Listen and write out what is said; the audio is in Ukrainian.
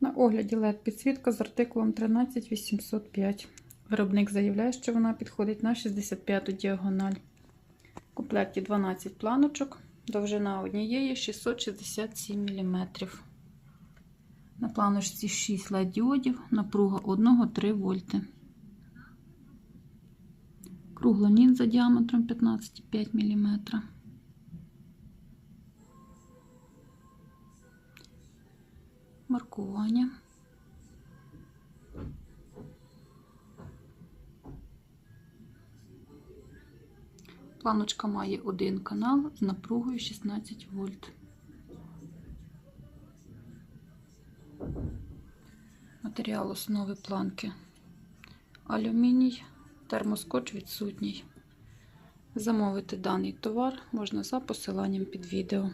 На огляді LED підсвітка з артикулом 13805. Виробник заявляє, що вона підходить на 65-ту діагональ. В комплекті 12 планочок, довжина однієї 667 мм. На планочці 6 LED діодів, напруга 1-3 вольти. Круглоніт за діаметром 15,5 мм. Маркування. Планочка має один канал з напругою 16 вольт. Матеріал основи планки алюміній, термоскотч відсутній. Замовити даний товар можна за посиланням під відео.